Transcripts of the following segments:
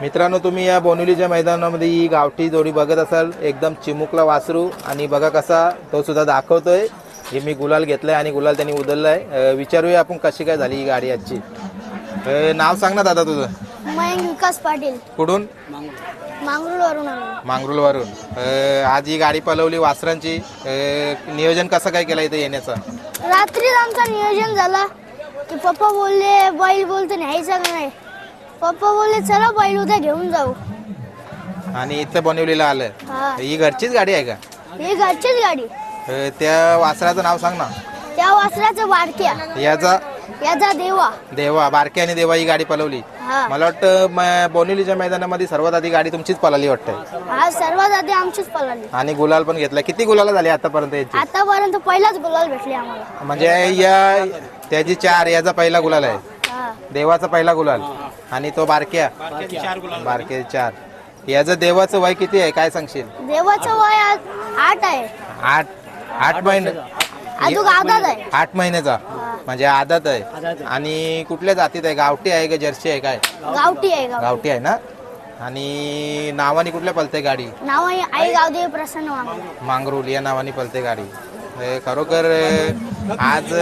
मित्रांनो तुम्ही या बोनिवलीच्या मैदानामध्ये ही गावठी जोडी बघत असाल. एकदम चिमुकला वासरू. आणि बघा कसा तो सुद्धा दाखवतोय. हे मी गुलाल घेतलाय आणि गुलाल त्यांनी उधळलाय. अं, विचारूया आपण कशी काय झाली ही गाडी आजची. अं, नाव सांग ना दादा तुझं. मयंक विकास पाटील. कुठून? मांगरूळवरून आलो. अं, आज ही गाडी पलवली वासरांची. अं, नियोजन कसं काय केलं इथे येण्याचं? रात्रीच आमचं नियोजन झालं. की पप्पा बोलले बैल बोलतो न्यायचं का नाही? पप्पा बोलले चला बैल उद्या घेऊन जाऊ. आणि इथं बोनिवलीला आलं. हा. ही घरचीच गाडी आहे का? ही घरचीच गाडी. अं, त्या वासराचं नाव सांग ना. त्या वासराचं बारक्या. याचा? याचा देवा. देवा बारके आणि देवा ही गाडी पलवली. हा. मला वाटतं म- बोनिवलीच्या मैदानामध्ये सर्वात आधी गाडी तुमचीच पळाली वाटतं हा सर्वात आधी आमचीच पळाली आणि गुलाल पण घेतला. किती गुलाला झाली आतापर्यंत याची? आतापर्यंत पहिलाच गुलाल भेटले आम्हाला. म्हणजे या त्याची चार याचा पहिला गुलाल आहे. हा. देवाचा पहिला गुलाल. आणि तो बारक्या. बारके चार याचं देवाचं वय किती आहे? काय सांगशील? देवाचं वय आठ आहे. आठ. आठ महिने. अजून आहे. आठ महिन्याचा. म्हणजे आदत आहे. आणि कुठल्या जातीत आहे? गावठी आहे का जर्सी आहे? काय? गावठी आहे गाव गावठी आहे ना? आणि नावाने कुठल्या पलते गाडी? नाव आहे आई गावदेवी प्रसन्न मांगरे मांगरूल. या नावाने पलते गाडी. खरोखर आज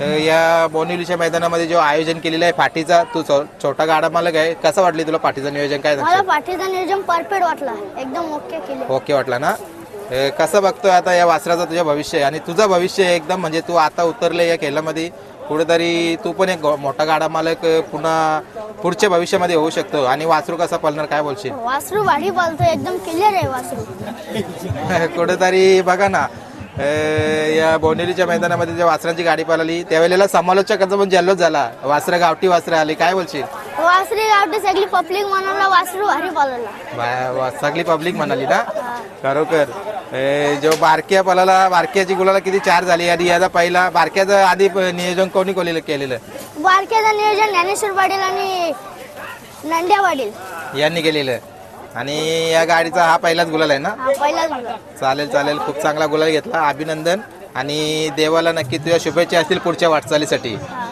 अ, या बोनिवलीच्या मैदानामध्ये जो आयोजन केलेलं आहे पाठीचा तू छो- छोटा गाडा मालक आहे. कसं वाटली तुला पाठीचं नियोजन? काय मला सांगशील? पाठीचं नियोजन परफेक्ट वाटला. एकदम ओके केले. ओके वाटला ना? अ, कसं बघतोय आता या वासराचं तुझं भविष्य आहे? आणि तुझं भविष्य एकदम म्हणजे तू आता उतरले या खेळामध्ये. कुठेतरी तू पण एक गो- मोठा गाडा मालक अ, पुन्हा पुढच्या भविष्यामध्ये होऊ शकतो. आणि वासरू कसा पळणार काय बोलशील? वासरू भाडी पालतो एकदम क्लिअर आहे वासरू. कुठेतरी बघा ना या बोनेलीच्या मैदानामध्ये जेव्हा वासरांची गाडी पळाली त्यावेळेला समालोचकांचा पण जल्लोष झाला. वासरं गावठी वासरं आली. काय बोलशील? वासरी गावठी सगळी पब्लिक म्हणाला वासरू भारी वा- सगळी पब्लिक म्हणाली ना? खरोखर. जो बारक्या पळाला बारक्याची गुलाला किती चार झाली. आणि याचा पहिला बारक्याचं आधी नियोजन कोणी कोणी केलेलं? बारक्याचं नियोजन ज्ञानेश्वर पाटील आणि नंद्या पाटील. यांनी केलेलं. आणि या गाडीचा हा पहिलाच गुलाल आहे ना? हा पहिलाच मुलगा. चालेल चालेल. खूप चांगला गुलाल घेतला. अभिनंदन. आणि देवाला नक्की तुझ्या शुभेच्छा असतील पुढच्या वाटचालीसाठी. हा